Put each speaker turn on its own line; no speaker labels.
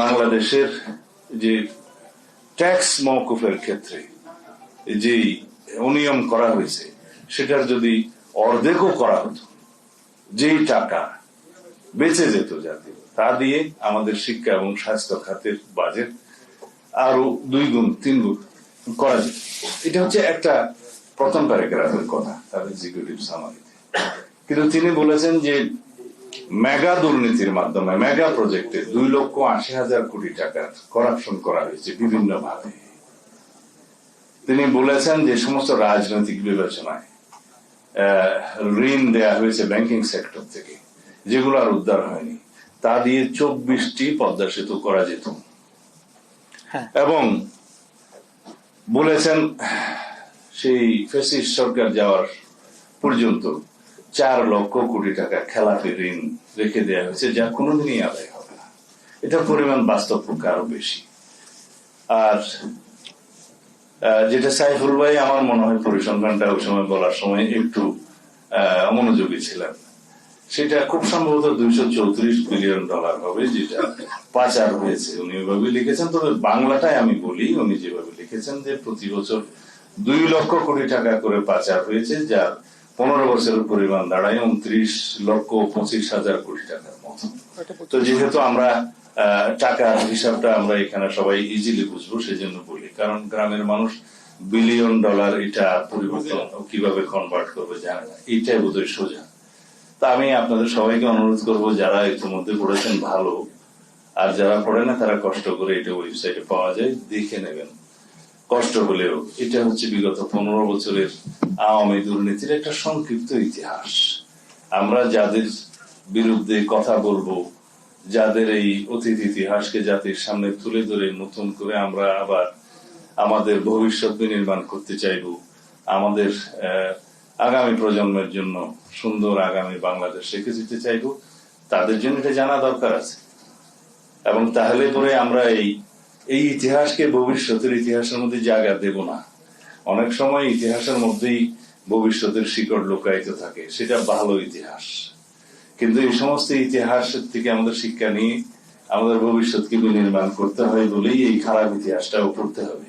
বাংলাদেশের যে ট্যাক্স মৌকুফের ক্ষেত্রে যে অনিয়ম করা হয়েছে, সেটার যদি অর্ধেকও করা হতো, যেই টাকা বেঁচে যেত জাতীয় তা দিয়ে আমাদের শিক্ষা এবং স্বাস্থ্য খাতের বাজেট আরও দুই গুণ, তিন গুণ করা যেত। এটা হচ্ছে একটা প্রথম প্যারাগ্রাফের কথা, তার এক্সিকিউটিভ সামারিতে কিন্তু তিনি বলেছেন যে মেগা দুর্নীতির মাধ্যমে মেগা প্রজেক্টে দুই লক্ষ আশি হাজার কোটি টাকার করাপশন করা হয়েছে বিভিন্ন ভাবে তিনি বলেছেন যে সমস্ত রাজনৈতিক বিবেচনায় ঋণ দেয়া হয়েছে ব্যাংকিং সেক্টর থেকে যেগুলো আর উদ্ধার হয়নি। তা দিয়ে চব্বিশটি পদ্মা সেতু করা যেত।
হ্যাঁ।
এবং বলেছেন সেই ফেসিস সরকার যাওয়ার পর্যন্ত চার লক্ষ কোটি টাকা খেলাপি ঋণ রেখে দেওয়া হয়েছে, যা কোনোদিনই আদায় হবে না। এটার পরিমাণ বাস্তব পক্ষে আরও বেশি। আর যেটা সাইফুল ভাই আমার মনে হয় পরিসংখ্যানটা ওই সময় বলার সময় একটু অমনোযোগী ছিলেন। সেটা খুব সম্ভবত দুইশো চৌত্রিশ বিলিয়ন ডলার হবে, যেটা পাচার হয়েছে। উনি ওইভাবে লিখেছেন, তবে বাংলাটাই আমি বলি, উনি যেভাবে লিখেছেন যে প্রতি বছর দুই লক্ষ কোটি টাকা করে পাচার হয়েছে, যার পনেরো বছরের পরিমাণ দাঁড়ায়, উনত্রিশ লক্ষ পঁচিশ হাজার কোটি টাকার মতো। তো যেহেতু আমরা টাকার হিসাবটা আমরা এখানে সবাই ইজিলি বুঝব সেই জন্য বলি। কারণ গ্রামের মানুষ বিলিয়ন ডলার এটা পরিবর্তন কীভাবে কনভার্ট করবে জানে না এইটাই বোধহয় সোজা। তা আমি আপনাদের সবাইকে অনুরোধ করব, যারা ইতিমধ্যে পড়েছেন, ভালো। আর যারা পড়ে না, তারা কষ্ট করে এটা ওয়েবসাইটে পাওয়া যায়, দেখে নেবেন। কষ্ট হলেও, এটা হচ্ছে বিগত পনেরো বছরের আওয়ামী দুর্নীতির একটা সংক্ষিপ্ত ইতিহাস। আমরা যাদের বিরুদ্ধে কথা বলব, যাদের এই অতীত ইতিহাসকে জাতির সামনে তুলে ধরে নতুন করে আমরা আবার আমাদের ভবিষ্যৎ বিনির্মাণ করতে চাইব, আমাদের আগামী প্রজন্মের জন্য সুন্দর আগামী বাংলাদেশ রেখে যেতে চাইব, তাদের জন্য এটা জানা দরকার আছে। এবং তাহলে পরে আমরা এই এই ইতিহাসকে ভবিষ্যতের ইতিহাসের মধ্যে জায়গা দেব না। অনেক সময় ইতিহাসের মধ্যেই ভবিষ্যতের শিকড় লুকায়িত থাকে, সেটা ভালো ইতিহাস। কিন্তু এই সমস্ত ইতিহাস থেকে আমাদের শিক্ষা নিয়ে আমাদের ভবিষ্যৎকে নির্মাণ করতে হয় বলেই এই খারাপ ইতিহাসটাও পড়তে হবে।